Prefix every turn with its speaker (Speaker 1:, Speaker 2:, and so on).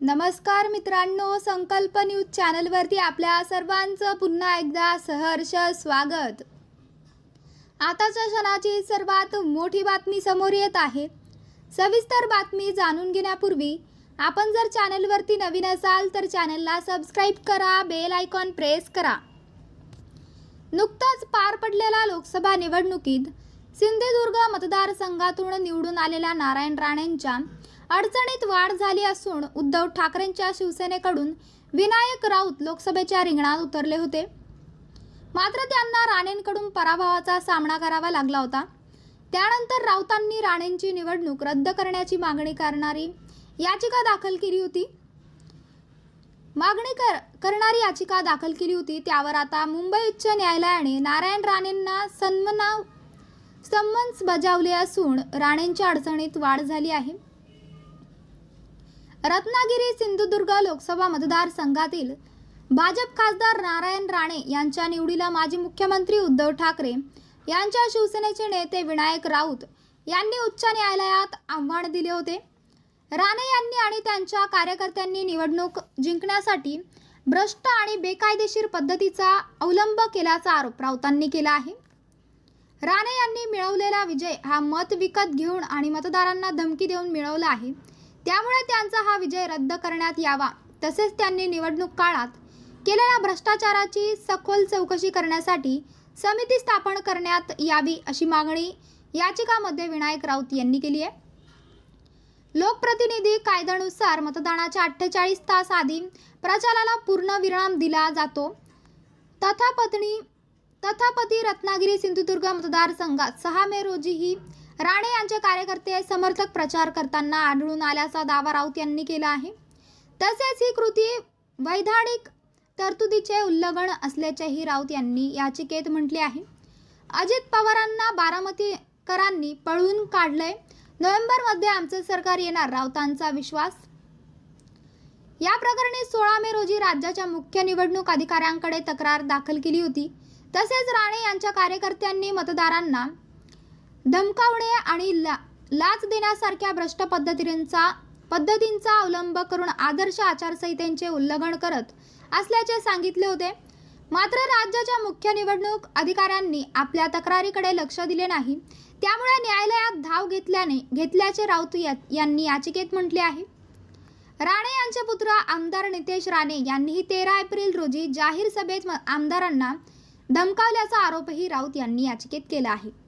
Speaker 1: नमस्कार मित्रांनो संकल्प न्यूज चॅनलवरती आपल्या सर्वांचं पुन्हा एकदा सहर्ष स्वागत. आताच्या क्षणाची सर्वात मोठी बातमी समोर येत आहे. सविस्तर बातमी जाणून घेण्यापूर्वी आपण जर चॅनलवरती नवीन असाल तर चॅनलला सबस्क्राईब करा बेल आयकॉन प्रेस करा. नुकताच पार पडलेल्या लोकसभा निवडणुकीत सिंधुदुर्ग मतदारसंघातून निवडून आलेल्या नारायण राणेंच्या अडचणीत वाढ झाली असून उद्धव ठाकरेंच्या शिवसेनेकडून विनायक राऊत लोकसभेच्या रिंगणात उतरले होते. मात्र त्यांना राणेंकडून पराभवाचा सामना करावा लागला होता. त्यानंतर राऊतांनी राणेंची निवडणूक रद्द करण्याची मागणी करणारी याचिका दाखल केली होती. मागणी कर करणारी याचिका दाखल केली होती. त्यावर आता मुंबई उच्च न्यायालयाने नारायण राणेंना सन्मनाव समन्स बजावले असून राणेंच्या अडचणीत वाढ झाली आहे. रत्नागिरी सिंधुदुर्ग लोकसभा मतदारसंघातील भाजप खासदार नारायण राणे यांच्या निवडीला माजी मुख्यमंत्री उद्धव ठाकरे यांच्या शिवसेनेचे नेते विनायक राऊत यांनी उच्च न्यायालयात आव्हान दिले होते. राणे यांनी आणि त्यांच्या कार्यकर्त्यांनी निवडणूक जिंकण्यासाठी भ्रष्ट आणि बेकायदेशीर पद्धतीचा अवलंब केल्याचा आरोप राऊतांनी केला आहे. राणे यांनी मिळवलेला विजय हा मत विकत घेऊन आणि मतदारांना धमकी देऊन मिळवला आहे. त्यामुळे त्यांचा हा विजय रद्द करण्यात यावा. तसेच त्यांनी निवडणूक काळात केलेल्या भ्रष्टाचाराची सखोल चौकशी करण्यासाठी समिती स्थापन करण्यात यावी अशी मागणी याचिकामध्ये विनायक राऊत यांनी केली आहे. लोकप्रतिनिधी कायद्यानुसार मतदानाच्या अठ्ठेचाळीस तास आधी प्रचाराला पूर्ण विराम दिला जातो. तथापत्नी तथापती रत्नागिरी सिंधुदुर्ग मतदारसंघात सहा मे रोजी ही राणे यांचे कार्यकर्ते समर्थक प्रचार करताना आढळून आल्याचा दावा राऊत यांनी केला आहे. तसेच ही कृती वैधानिक तरतुदीचे उल्लंघन असल्याचेही राऊत यांनी याचिकेत म्हटले आहे. अजित पवारांना बारामतीकरांनी पळून काढलंय. नोव्हेंबरमध्ये आमचं सरकार येणार राऊतांचा विश्वास? या प्रकरणी सोळा मे रोजी राज्याच्या मुख्य निवडणूक अधिकाऱ्यांकडे तक्रार दाखल केली होती. तसेच राणे यांच्या कार्यकर्त्यांनी मतदारांना धमकावणे आणि ला लाच देण्यासारख्या भ्रष्ट पद्धतींचा पद्धतींचा अवलंब करून आदर्श आचारसंहितेचे उल्लंघन करत असल्याचे सांगितले होते. मात्र राज्याच्या मुख्य निवडणूक अधिकाऱ्यांनी आपल्या तक्रारीकडे लक्ष दिले नाही. त्यामुळे न्यायालयात धाव घेतल्याने घेतल्याचे राऊत यांनी याचिकेत म्हटले आहे. राणे यांचे पुत्र आमदार नितेश राणे यांनीही तेरा एप्रिल रोजी जाहीर सभेत म- आमदारांना धमकावल्याचा आरोपही राऊत यांनी याचिकेत केला आहे.